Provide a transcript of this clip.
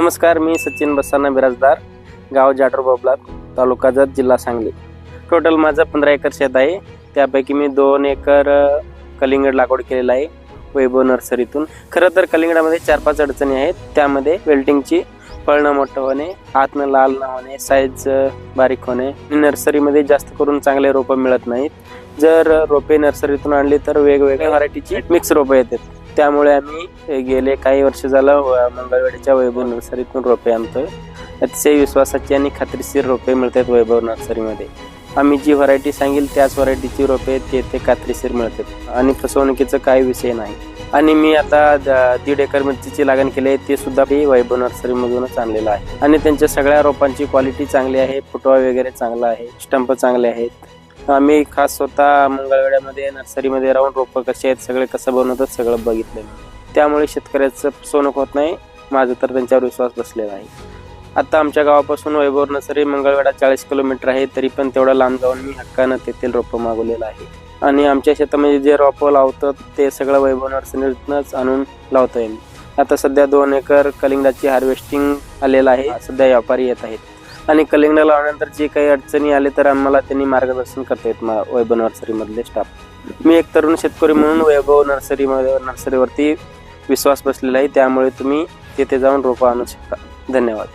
नमस्कार मी सचिन बसाना बिराजदार गाव जाटर बाबलात तालुका जत जिल्हा सांगली. टोटल माझं पंधरा एकर शेत आहे. त्यापैकी मी दोन एकर कलिंगड लागवड केलेलं आहे वैभव नर्सरीतून. खरं तर कलिंगडामध्ये चार पाच अडचणी आहेत. त्यामध्ये वेल्टिंगची फळणं मोठं होणे आतनं लाल न होणे साईज बारीक होणे. नर्सरीमध्ये जास्त करून चांगले रोपं मिळत नाहीत. जर रोपे नर्सरीतून आणली तर वेगवेगळ्या व्हरायटीची मिक्स रोपं येतात. त्यामुळे आम्ही गेले काही वर्ष झालं मंगळवाडीच्या वैभव नर्सरीतून रोपे आणतोय. अतिशय विश्वासाची आणि खात्रीशीर रोपे मिळतात वैभव नर्सरीमध्ये. आम्ही जी व्हरायटी सांगेल त्याच व्हरायटीची रोपे ते खात्रीशीर मिळतात. आणि फसवणुकीचं काही विषय नाही. आणि मी आता द- दीड एकर मिरचीची लागण केली आहे ते सुद्धा मी वैभव नर्सरीमधूनच आणलेलं आहे. आणि त्यांच्या सगळ्या रोपांची क्वालिटी चांगली आहे फुटवा वगैरे चांगला आहे स्टंप चांगले आहेत. आम्ही खास स्वतः मंगळवेड्यामध्ये नर्सरीमध्ये राहून रोपं कसे आहेत सगळे कसं बनवतात सगळं बघितलं त्यामुळे शेतकऱ्याचं फसवणूक होत नाही माझं तर त्यांच्यावर विश्वास बसलेला आहे. आता आमच्या गावापासून वैभव नर्सरी मंगळवेढा चाळीस किलोमीटर आहे तरी पण तेवढं लांब जाऊन मी हक्कानं तेथील रोपं मागवलेलं आहे. आणि आमच्या शेतामध्ये जे रोपं लावतात ते सगळं वैभव नर्सरीतनंच आणून लावता येईल आता सध्या दोन एकर कलिंगडाची हार्वेस्टिंग आलेलं आहे. सध्या व्यापारी येत आहेत. आणि कलिंगडा लावल्यानंतर जे काही अडचणी आले तर आम्हाला त्यांनी मार्गदर्शन करतायत मा- वैभव नर्सरीमधले स्टाफ मी एक तरुण शेतकरी म्हणून वैभव नर्सरीमध्ये नर्सरीवरती विश्वास बसलेला आहे. त्यामुळे तुम्ही तिथे जाऊन रोपं आणू शकता. धन्यवाद.